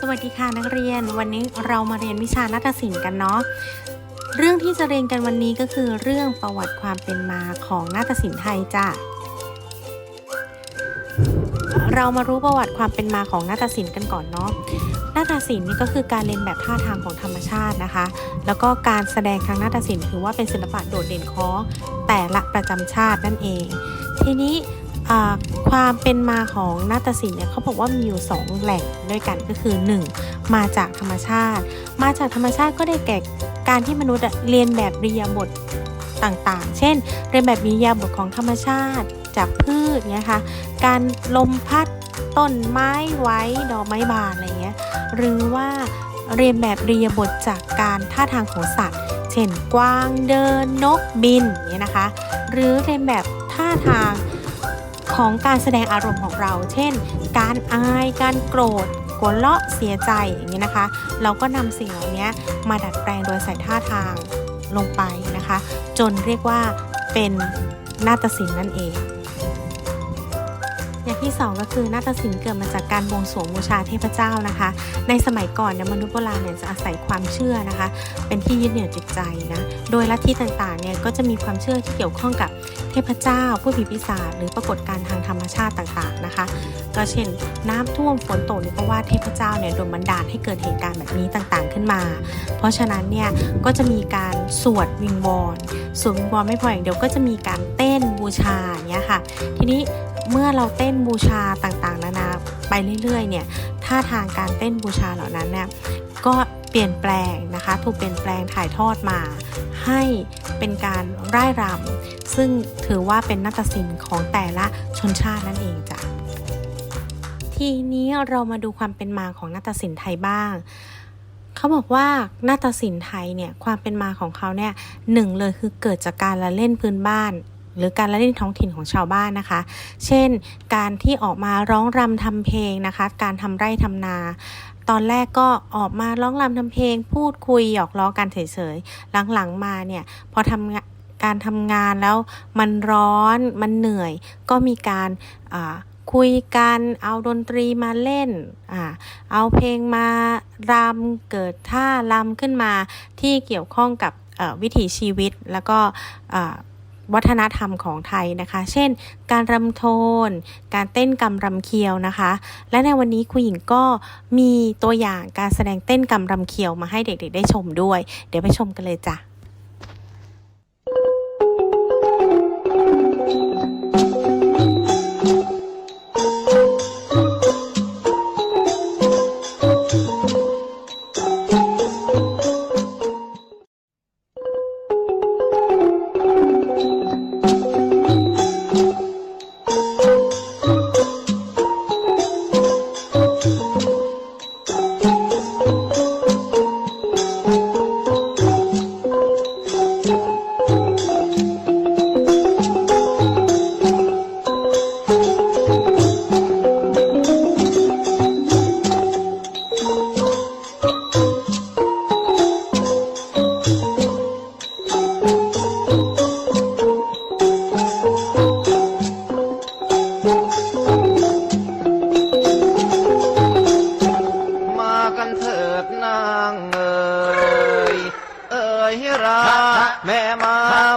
สวัสดีค่ะนักเรียน วันนี้เรามาเรียนวิชานาฏศิลป์กันเนาะเรื่องที่จะเรียนกันวันนี้ก็คือเรื่องประวัติความเป็นมาของนาฏศิลป์ไทยจ้ะเรามารู้ประวัติความเป็นมาของนาฏศิลป์กันก่อนเนาะนาฏศิลป์นี่ก็คือการเรียนแบบท่าทางของธรรมชาตินะคะ แล้วก็การแสดงทางนาฏศิลป์ถือว่าเป็นศิลปะโดดเด่นของแต่ละประจำชาตินั่นเอง ทีนี้ ความเป็นมาของนาฏศิลป์เนี่ยเขาบอกว่ามีอยู่ 2 แหล่งด้วยกันก็คือ 1. มาจากธรรมชาติ มาจากธรรมชาติก็ได้แก่การที่มนุษย์เรียนแบบริยาบทต่างๆ เช่น เรียนแบบริยาบทของธรรมชาติจากพืชเนี่ยค่ะการลมพัดต้นไม้ไว้ดอกไม้บานอะไรเงี้ยหรือว่าเรียนแบบริยาบทจากการท่าทางของสัตว์ เช่น กวางเดินนกบินเงี้ยนะคะ หรือเรียนแบบท่าทาง ของการแสดงอารมณ์ของเรา เช่น การอาย การโกรธหัวเราะเสียใจอย่างนี้นะคะ เราก็นำสิ่งเหล่านี้มาดัดแปลงโดยใส่ท่าทางลงไปนะคะ จนเรียกว่าเป็นนาฏศิลป์นั่นเอง อย่างที่สองก็คือนาฏศิลป์เกิดมาจากการบวงสรวงบูชาเทพเจ้านะคะ ในสมัยก่อนเนี่ยมนุษย์โบราณเนี่ยจะอาศัยความเชื่อนะคะ เป็นที่ยึดเหนี่ยวจิตใจนะ โดยลัทธิต่างๆเนี่ยก็จะมีความเชื่อที่เกี่ยวข้องกับ ทพเจ้า ผู้ผีปีศาจหรือปรากฏการณ์ทางธรรมชาติต่างๆนะคะ ก็เช่น น้ำท่วมฝนตกนี่ก็ว่าเทพเจ้าเนี่ยโดนบันดาลให้เกิดเหตุการณ์แบบนี้ต่างๆขึ้นมา เพราะฉะนั้นเนี่ยก็จะมีการสวดวิงวอนสวดวิงวอนไม่พออย่างเดียวก็จะมีการเต้นบูชาเงี้ยค่ะ ทีนี้เมื่อเราเต้นบูชาต่างๆ นานาไปเรื่อยๆเนี่ยท่าทางการเต้นบูชาเหล่านั้นเนี่ยก็ ปลี่ยนแปลงนะคะ ถูกเปลี่ยนแปลงถ่ายทอดมา ให้เป็นการร่ายรำซึ่งถือว่าเป็นนาฏศิลป์ของแต่ละชนชาตินั่นเองจ้ะทีนี้เรามาดูความเป็นมาของนาฏศิลป์ไทยบ้าง เขาบอกว่านาฏศิลป์ไทยเนี่ยความเป็นมาของเขาเนี่ยหนึ่งเลยคือเกิดจากการละเล่นพื้นบ้าน หรือการละเล่นท้องถิ่นของชาวบ้านนะคะ เช่น การที่ออกมาร้องรำทำเพลงนะคะ การทำไร่ทำนาตอนแรกก็ออกมาร้องรำทำเพลง พูดคุยหยอกล้อกันเฉยๆ หลังๆมาเนี่ย พอทำการทำงานแล้วมันร้อนมันเหนื่อย ก็มีการคุยกันเอาดนตรีมาเล่นอเอาเพลงมารำเกิดท่ารำขึ้นมาที่เกี่ยวข้องกับวิถีชีวิตแล้วก็ วัฒนธรรมของไทยนะคะ เช่น การรำโทน การเต้นกำรำเคียวนะคะ และในวันนี้ครูหญิงก็มีตัวอย่างการแสดงเต้นกำรำเคียวมาให้เด็กๆได้ชมด้วย เดี๋ยวไปชมกันเลยจ้ะ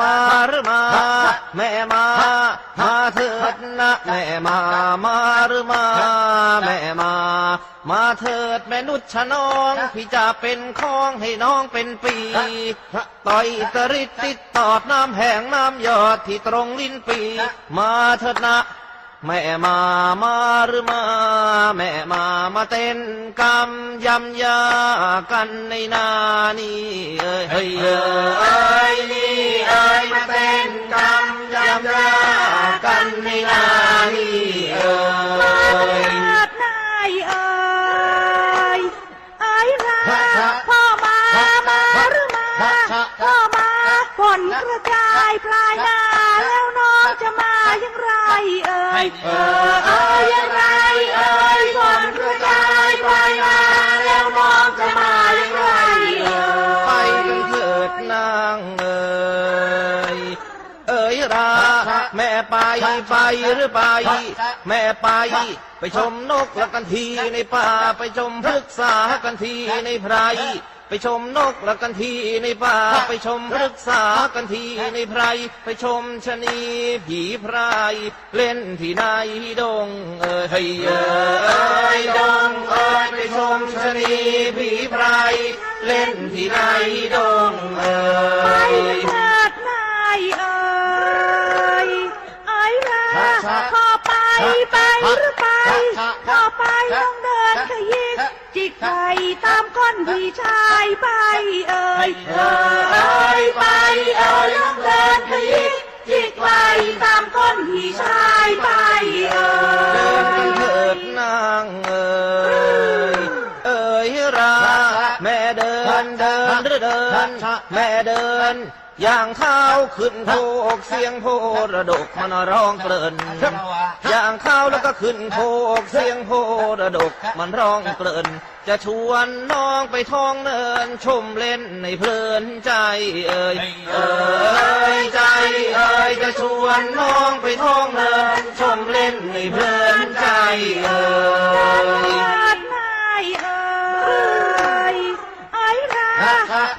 มาหรือมา แม่มา มาเถิดนะแม่มา มาหรือมา แม่มา มาเถิดแม่นุชน้อง พี่จะเป็นข้องให้น้องเป็นปี ต่อยตริดติดตอดน้ำแห้งน้ำหยอดที่ตรงลิ้นปี มาเถิดนะ แม่มามาหรือมา แม่มามาเต้นกำยำยากันในนานี่เอ้ยเฮ้ยเอ้ยนี่เอ้ยมาเต้นกำยำยากันในนานี่เอ้ยนายเอ่ยเอ้ยราพ่อมามาหรือมาพ่อมาฝนกระจายปลายนาแล้วน้องจะมาอ ย่างไรเอ่ยเออเอ้ยอย่างไรเอ่ยฝนกระจายปลาแล้วน้องจะมาอย่างไรเอ่ไปกันเถิดนางเอ๋ยเอ๋ยราแม่ไปไปหรือไป แม่ไป ไปชมนกละกันทีในป่าไปชมพฤกษากันทีในไพร ไปชมนกละกันทีในป่า ไปชมพฤกษากันทีในไพร ไปชมชะนีผีพราย เล่นที่ในดงเอ้ยเฮ้ยเอ้ยดงเอ้ยไปชมชะนีผีพราย เล่นที่ในดง พี่ชายไปเอ่ยเอ่ยไปเอ่ยต้องเดินขยิกจิกไปตามก้นพี่ชายไปเอ่ย นหรือเดินแม่เดิน อย่างเท้าขึ้นโพกเสียงโพระดกมันร้องเกลิ่นอย่างเข้าแล้วก็ขึ้นโพกเสียงโพระดกมันร้องเกลิ่นจะชวนน้องไปท้องเนินชมเล่นในเพลินใจเอ่ยเอ่ยใจเอ่ยจะชวนน้องไปท้องเนินชมเล่นในเพลินใจเอ่ย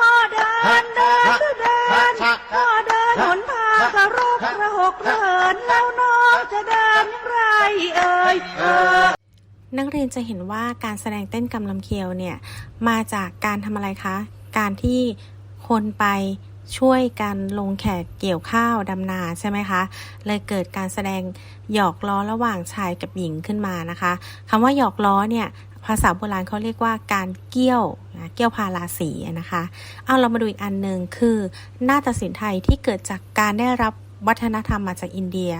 พอเดินเดินเดินพอเดินหนทางกระรกกระหกกระเหินแล้วน้องจะเดินอย่างไรเอ่ยเอ่ยนักเรียนจะเห็นว่าการแสดงเต้นกำลำเคียวเนี่ยมาจากการทำอะไรคะ การที่คนไปช่วยกันลงแขกเกี่ยวข้าวดำนาใช่ไหมคะ เลยเกิดการแสดงหยอกล้อระหว่างชายกับหญิงขึ้นมานะคะคำว่าหยอกล้อเนี่ยภาษาโบราณเขาเรียกว่าการเกี้ยว นะเกี้ยวพาราสีนะคะ เอาเรามาดูอีกอันหนึ่งคือนาฏศิลป์ไทยที่เกิดจากการได้รับวัฒนธรรมมาจากอินเดีย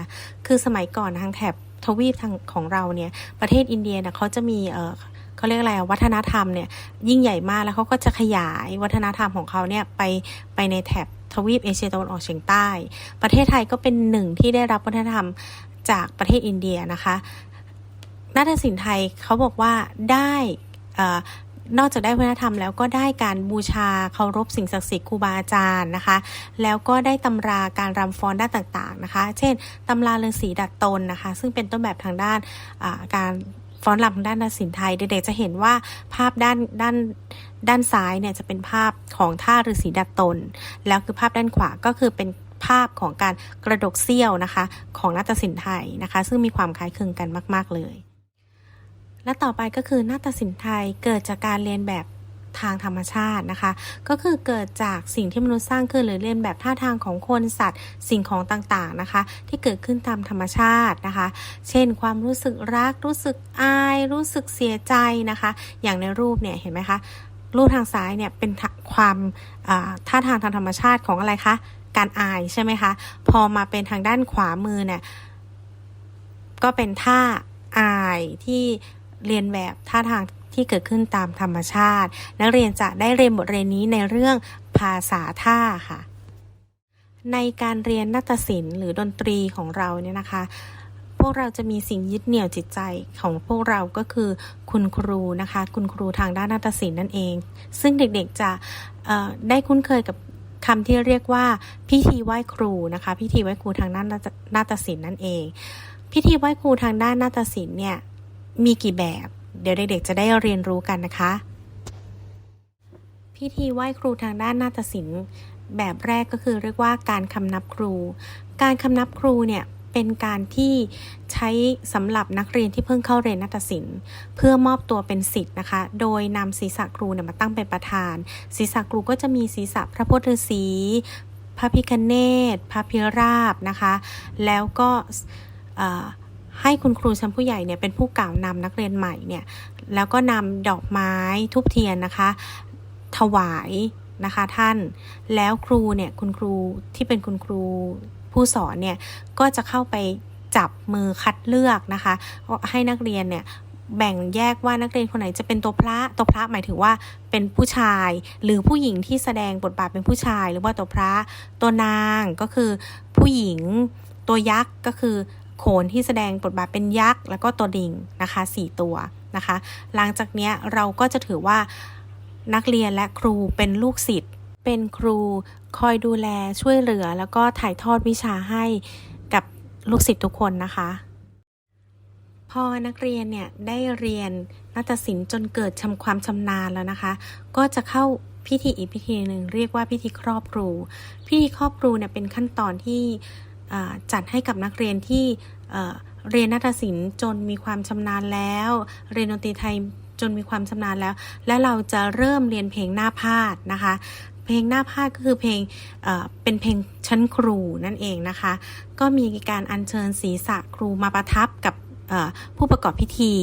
คือสมัยก่อนทางแถบทวีปทางของเราเนี่ยประเทศอินเดียเนี่ยเขาจะมีเออเขาเรียกอะไรวัฒนธรรมเนี่ยยิ่งใหญ่มากแล้วเขาก็จะขยายวัฒนธรรมของเขาเนี่ยไปไปในแถบทวีปเอเชียตะวันออกเฉียงใต้ ประเทศไทยก็เป็นหนึ่งที่ได้รับวัฒนธรรมจากประเทศอินเดียนะคะนาฏศิลป์ไทยเขาบอกว่าได้อ่อ นอกจากได้วัฒนธรรมแล้วก็ได้การบูชาเคารพสิ่งศักดิ์สิทธิ์ครูบาอาจารย์นะคะ แล้วก็ได้ตำราการรำฟ้อนด้านต่างๆนะคะ เช่นตำราฤาษีดัดตนนะคะ ซึ่งเป็นต้นแบบทางด้านการฟ้อนรำทางด้านนาฏศิลป์ไทย เด็กๆจะเห็นว่าภาพด้านด้านด้านซ้ายเนี่ยจะเป็นภาพของท่าฤาษีดัดตน แล้วคือภาพด้านขวาก็คือเป็นภาพของการกระดกเสี้ยวนะคะ ของนาฏศิลป์ไทยนะคะ ซึ่งมีความคล้ายคลึงกันมาก ๆเลย และต่อไปก็คือนาฏศิลป์ไทยเกิดจากการเรียนแบบทางธรรมชาตินะคะ ก็คือเกิดจากสิ่งที่มนุษย์สร้างขึ้นหรือเรียนแบบท่าทางของคนสัตว์ สิ่งของต่างๆนะคะ ที่เกิดขึ้นตามธรรมชาตินะคะ เช่น ความรู้สึกรัก รู้สึกอาย รู้สึกเสียใจนะคะ อย่างในรูปเนี่ยเห็นไหมคะรูปทางซ้ายเนี่ยเป็นความอ่าท่าทางทางธรรมชาติของอะไรคะการอายใช่ไหมคะพอมาเป็นทางด้านขวามือเนี่ยก็เป็นท่าอายที่ เรียนแบบท่าทางที่เกิดขึ้นตามธรรมชาติ นักเรียนจะได้เรียนบทเรียนนี้ในเรื่องภาษาท่าค่ะ ในการเรียนนาฏศิลป์หรือดนตรีของเราเนี่ยนะคะ พวกเราจะมีสิ่งยึดเหนี่ยวจิตใจของพวกเราก็คือคุณครูนะคะ คุณครูทางด้านนาฏศิลป์นั่นเอง ซึ่งเด็กๆจะได้คุ้นเคยกับคำที่เรียกว่าพิธีไหว้ครูนะคะ พิธีไหว้ครูทางด้านนาฏนาฏศิลป์นั่นเอง พิธีไหว้ครูทางด้านนาฏศิลป์เนี่ย มีกี่แบบ เดี๋ยวเด็กๆจะได้เรียนรู้กันนะคะ พิธีไหว้ครูทางด้านนาฏศิลป์ แบบแรกก็คือเรียกว่าการคำนับครู การคำนับครูเนี่ยเป็นการที่ใช้สำหรับนักเรียนที่เพิ่งเข้าเรียนนาฏศิลป์ เพื่อมอบตัวเป็นศิษย์นะคะ โดยนำศีรษะครูเนี่ยมาตั้งเป็นประธาน ศีรษะครูก็จะมีศีรษะพระพุทธฤษีพระพิคเนศพระพิราบนะคะ แล้วก็ ให้คุณครูชั้นผู้ใหญ่เนี่ยเป็นผู้กล่าวนำนักเรียนใหม่เนี่ยแล้วก็นำดอกไม้ทุบเทียนนะคะ ถวายนะคะท่านแล้วครูเนี่ยคุณครูที่เป็นคุณครูผู้สอนเนี่ยก็จะเข้าไปจับมือคัดเลือกนะคะให้นักเรียนเนี่ยแบ่งแยกว่านักเรียนคนไหนจะเป็นตัวพระตัวพระหมายถึงว่าเป็นผู้ชาย หรือผู้หญิงที่แสดงบทบาทเป็นผู้ชาย หรือว่าตัวพระตัวนางก็คือผู้หญิงตัวยักษ์ก็คือ โขนที่แสดงบทบาทเป็นยักษ์ แล้วก็ตัวดิ่งนะคะสี่ตัวนะคะ หลังจากนี้เราก็จะถือว่านักเรียนและครูเป็นลูกศิษย์ เป็นครูคอยดูแลช่วยเหลือ แล้วก็ถ่ายทอดวิชาให้กับลูกศิษย์ทุกคนนะคะ พอนักเรียนเนี่ยได้เรียนนาฏศิลป์จนเกิดชำความชำนาญแล้วนะคะ ก็จะเข้าพิธีอีกพิธีหนึ่งเรียกว่าพิธีครอบครู พิธีครอบครูเนี่ยเป็นขั้นตอนที่ จัดให้กับนักเรียนที่เรียนนาฏศิลป์จนมีความชำนาญแล้ว เรียนดนตรีไทยจนมีความชำนาญแล้ว และเราจะเริ่มเรียนเพลงหน้าพาดนะคะ เพลงหน้าพาดก็คือเพลงเเป็นเพลงชั้นครูนั่นเองนะคะ ก็มีการอัญเชิญศีรษะครูมาประทับกับผู้ประกอบพิธี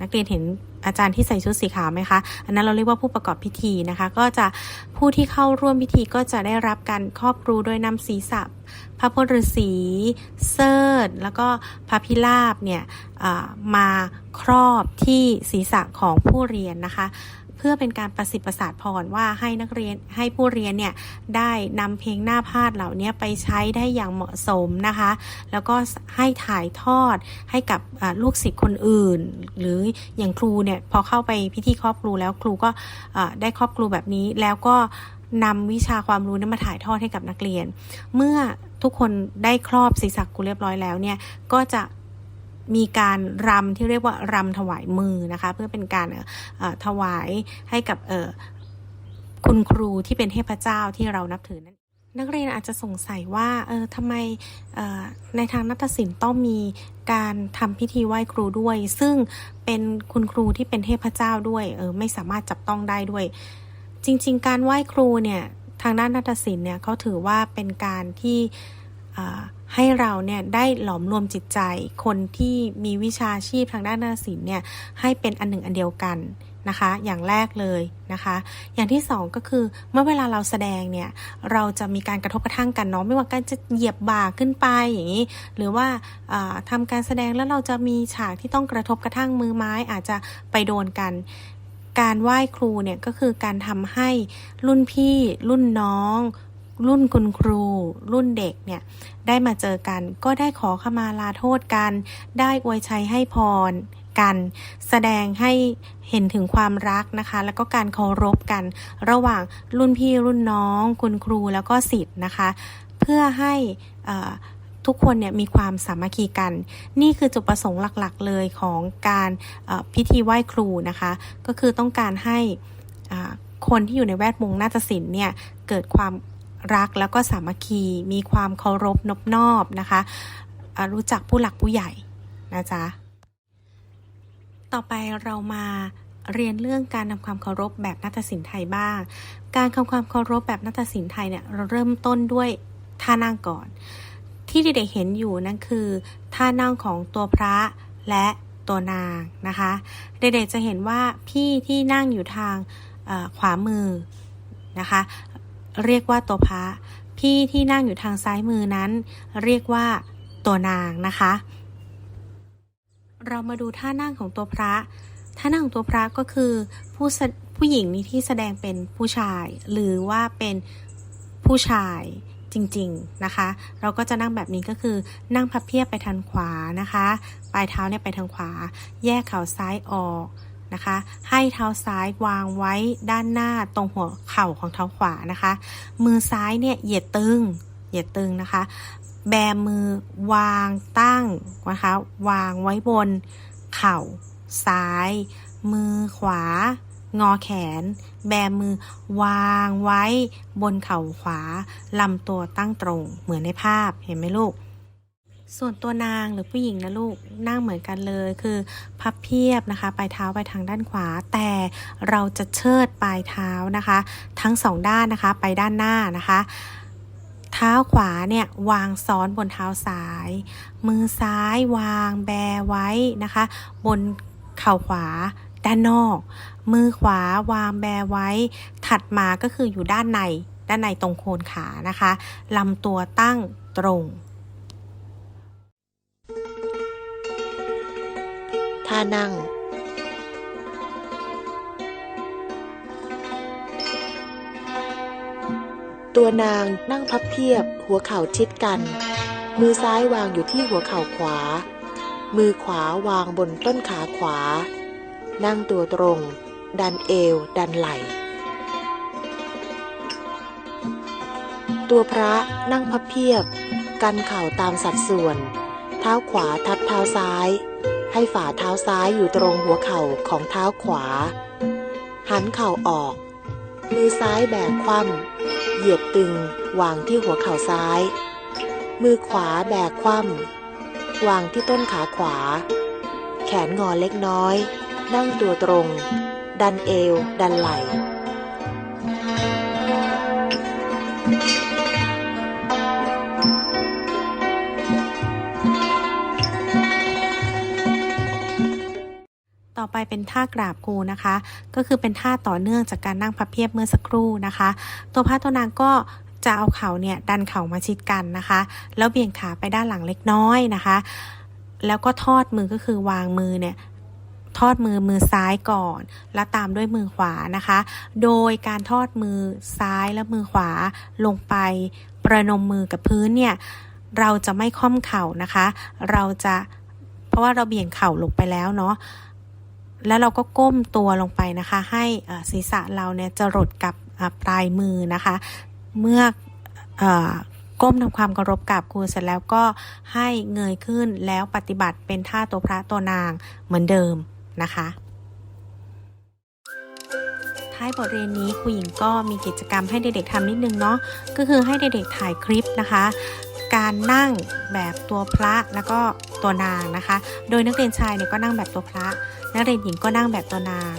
นักเรียนเห็น อาจารย์ที่ใส่ชุดสีขาวไหมคะ อันนั้นเราเรียกว่าผู้ประกอบพิธีนะคะ ก็จะผู้ที่เข้าร่วมพิธีก็จะได้รับการครอบครูโดยนำศีรษะพระพุทธฤาษีเสิร์แล้วก็พระพิราบเนี่ยมาครอบที่ศีรษะของผู้เรียนนะคะ เพื่อเป็นการประสิทธิ์ประสาทพรว่าให้นักเรียนให้ผู้เรียนเนี่ยได้นำเพลงหน้าพาดเหล่านี้ไปใช้ได้อย่างเหมาะสมนะคะ แล้วก็ให้ถ่ายทอดให้กับลูกศิษย์คนอื่น หรืออย่างครูเนี่ยพอเข้าไปพิธีครอบครูแล้วครูก็ได้ครอบครูแบบนี้แล้วก็นำวิชาความรู้นั้นมาถ่ายทอดให้กับนักเรียน เมื่อทุกคนได้ครอบศีรษะครูเรียบร้อยแล้วเนี่ยก็จะ มีการรำที่เรียกว่ารำถวายมือนะคะ เพื่อเป็นการถวายให้กับคุณครูที่เป็นเทพเจ้าที่เรานับถือนั้นนักเรียนอาจจะสงสัยว่าเออทำไมออในทางนัตศิลป์ต้องมีการทำพิธีไหว้ครูด้วย ซึ่งเป็นคุณครูที่เป็นเทพเจ้าด้วยเออไม่สามารถจับต้องได้ด้วย จริง ๆ การไหว้ครูเนี่ยทางด้านนัตศิลป์เนี่ยเขาถือว่าเป็นการที่ ให้เราเนี่ยได้หลอมรวมจิตใจ คนที่มีวิชาชีพทางด้านนาศิลป์เนี่ยให้เป็นอันหนึ่งอันเดียวกันนะคะ อย่างแรกเลยนะคะ อย่างที่สองก็คือเมื่อเวลาเราแสดงเนี่ยเราจะมีการกระทบกระทั่งกันเนาะไม่ว่าการจะเหยียบบ่าขึ้นไปอย่างนี้ หรือว่าอ่าทำการแสดงแล้วเราจะมีฉากที่ต้องกระทบกระทั่งมือไม้อาจจะไปโดนกัน การไหว้ครูเนี่ยก็คือการทำให้รุ่นพี่รุ่นน้อง รุ่นคุณครู รุ่นเด็กเนี่ยได้มาเจอกันก็ได้ขอขมาลาโทษกัน ได้อวยชัยให้พรกัน แสดงให้เห็นถึงความรักนะคะ แล้วก็การเคารพกัน ระหว่างรุ่นพี่รุ่นน้อง คุณครูแล้วก็ศิษย์นะคะ เพื่อให้ทุกคนเนี่ยมีความสามัคคีกัน นี่คือจุดประสงค์หลักๆเลยของการพิธีไหว้ครูนะคะ ก็คือต้องการให้คนที่อยู่ในแวดวงนาฏศิลป์เนี่ยเกิดความ รักแล้วก็สามัคคี มีความเคารพนบนอบนะคะ รู้จักผู้หลักผู้ใหญ่นะจ๊ะ ต่อไปเรามาเรียนเรื่องการทำความเคารพแบบนาฏศิลป์ไทยบ้าง การทำความเคารพแบบนาฏศิลป์ไทยเนี่ยเราเริ่มต้นด้วยท่านั่งก่อน ที่เด็กๆเห็นอยู่นั่นคือ ท่านั่งของตัวพระและตัวนางนะคะ เด็กๆจะเห็นว่าพี่ที่นั่งอยู่ทางขวามือนะคะ เรียกว่าตัวพระ พี่ที่นั่งอยู่ทางซ้ายมือนั้น เรียกว่าตัวนางนะคะ เรามาดูท่านั่งของตัวพระ ท่านั่งของตัวพระก็คือผู้ผู้หญิงนี่ที่แสดงเป็นผู้ชาย หรือว่าเป็นผู้ชายจริงๆนะคะ เราก็จะนั่งแบบนี้ก็คือนั่งพับเพียบไปทางขวานะคะ ปลายเท้าเนี่ยไปทางขวา แยกเข่าซ้ายออก นะคะ ให้เท้าซ้ายวางไว้ด้านหน้าตรงหัวเข่าของเท้าขวานะคะ มือซ้ายเนี่ยเหยียดตึง เหยียดตึงนะคะ แบมือวางตั้งนะคะ วางไว้บน เข่าซ้าย มือขวา งอแขน แบมือวางไว้บนเข่าขวาลำตัวตั้งตรงเหมือนในภาพเห็นไหมลูก ส่วนตัวนางหรือผู้หญิงนะลูกนั่งเหมือนกันเลยคือพับเพียบนะคะ ปลายเท้าไปทางด้านขวา แต่เราจะเชิดปลายเท้านะคะ ทั้งสองด้านนะคะไปด้านหน้านะคะ เท้าขวาเนี่ยวางซ้อนบนเท้าซ้าย มือซ้ายวางแบไว้นะคะ บนเข่าขวาด้านนอก มือขวาวางแบไว้ ถัดมาก็คืออยู่ด้านในด้านในตรงโคนขานะคะลำตัวตั้งตรงานั่ง ตัวนางนั่งพับเพียบ หัวเข่าชิดกัน มือซ้ายวางอยู่ที่หัวเข่าขวา มือขวาวางบนต้นขาขวา นั่งตัวตรง ดันเอว ดันไหล่ตัวพระนั่งพับเพียบ กันเข่าตามสัดส่วน เท้าขวาทับเท้าซ้าย ให้ฝ่าเท้าซ้ายอยู่ตรงหัวเข่าของเท้าขวา หันเข่าออก มือซ้ายแบกคว่ำเหยียดตึงวางที่หัวเข่าซ้าย มือขวาแบกคว่ำวางที่ต้นขาขวา แขนงอเล็กน้อย นั่งตัวตรง ดันเอว ดันไหล่ ต่อไปเป็นท่ากราบครูนะคะ ก็คือเป็นท่าต่อเนื่องจากการนั่งพับเพียบเมื่อสักครู่นะคะ ตัวพระตัวนางก็จะเอาเข่าเนี่ยดันเข่ามาชิดกันนะคะ แล้วเบี่ยงขาไปด้านหลังเล็กน้อยนะคะ แล้วก็ทอดมือก็คือวางมือเนี่ยทอดมือมือซ้ายก่อน แล้วตามด้วยมือขวานะคะ โดยการทอดมือซ้ายและมือขวาลงไปประนมมือกับพื้นเนี่ยเราจะไม่ค่อมเข่านะคะ เราจะเพราะว่าเราเบี่ยงเข่าลงไปแล้วเนาะ แล้วเราก็ก้มตัวลงไปนะคะ ให้ศีรษะเราเนี่ยจะรดกับปลายมือนะคะ เมื่อออก้มทำความเคารพกับครูเสร็จแล้วก็ให้เงยขึ้นแล้วปฏิบัติเป็นท่าตัวพระตัวนางเหมือนเดิมนะคะท้ายบทเรียนนี้ครูหญิงก็มีกิจกรรมให้เด็กๆทำนิดนึงเนาะก็คือให้เด็กๆถ่ายคลิปนะคะ การนั่งแบบตัวพระแล้วก็ตัวนางนะคะ โดยนักเรียนชายเนี่ยก็นั่งแบบตัวพระ นักเรียนหญิงก็นั่งแบบตัวนาง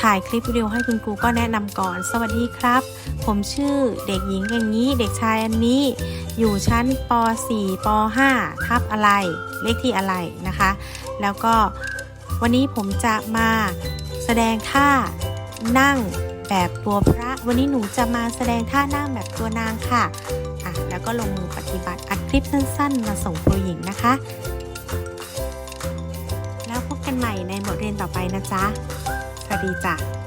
ถ่ายคลิปวิดีโอให้คุณครูก็แนะนำก่อน สวัสดีครับ ผมชื่อเด็กหญิงอย่างนี้ เด็กชายอันนี้ อยู่ชั้นป .4 ป .5 ทับอะไร เลขที่อะไรนะคะ แล้วก็วันนี้ผมจะมาแสดงท่านั่งแบบตัวพระ วันนี้หนูจะมาแสดงท่านั่งแบบตัวนางค่ะอะ แล้วก็ลงมือปฏิบัติอัดคลิปสั้นๆ มาส่งครูหญิงนะคะ ใหม่ในบทเรียนต่อไปนะจ๊ะ สวัสดีจ้ะ